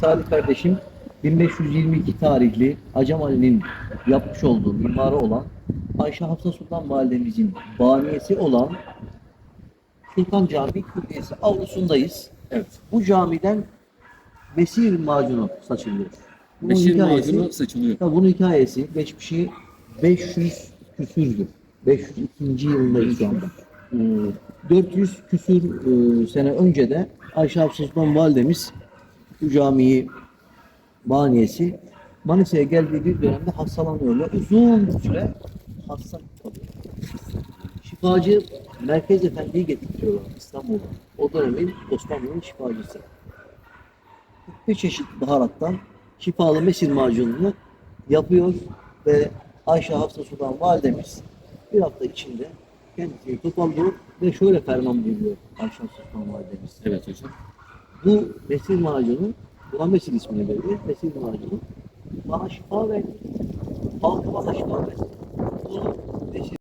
Salih kardeşim 1522 tarihli Hacam Ali'nin yapmış olduğu mimarı olan Ayşe Hafsa Sultan Validemizin baniyesi olan Sultan Camii Külliyesi avlusundayız. Evet. Bu camiden mesir macunu saçılıyor. Bunun Meşir hikayesi- macunu saçılıyor. Ya bunun hikayesi geçmişi 500 küsürdü. 502. yılındayız şu anda. Ee, 400 küsür e, sene önce de Ayşe Hafsa Sultan Validemiz bu camiyi baniyesi Manisa'ya geldiği bir dönemde hastalanıyor ve uzun bir süre hasta kalıyor. Şifacı Merkez Efendi'yi getiriyorlar İstanbul'a. O dönemin Osmanlı'nın şifacısı. 41 çeşit baharattan şifalı mesir macununu yapıyor ve Ayşe Hafsa Sultan Validemiz bir hafta içinde kendisini toparlıyor ve şöyle ferman buyuruyor Ayşe Hafsa Sultan Validemiz. Evet hocam. Bu mesir macunu, buna mesir ismini veriyor. Mesir macunu bana şifa verdi. Halkı bana şifa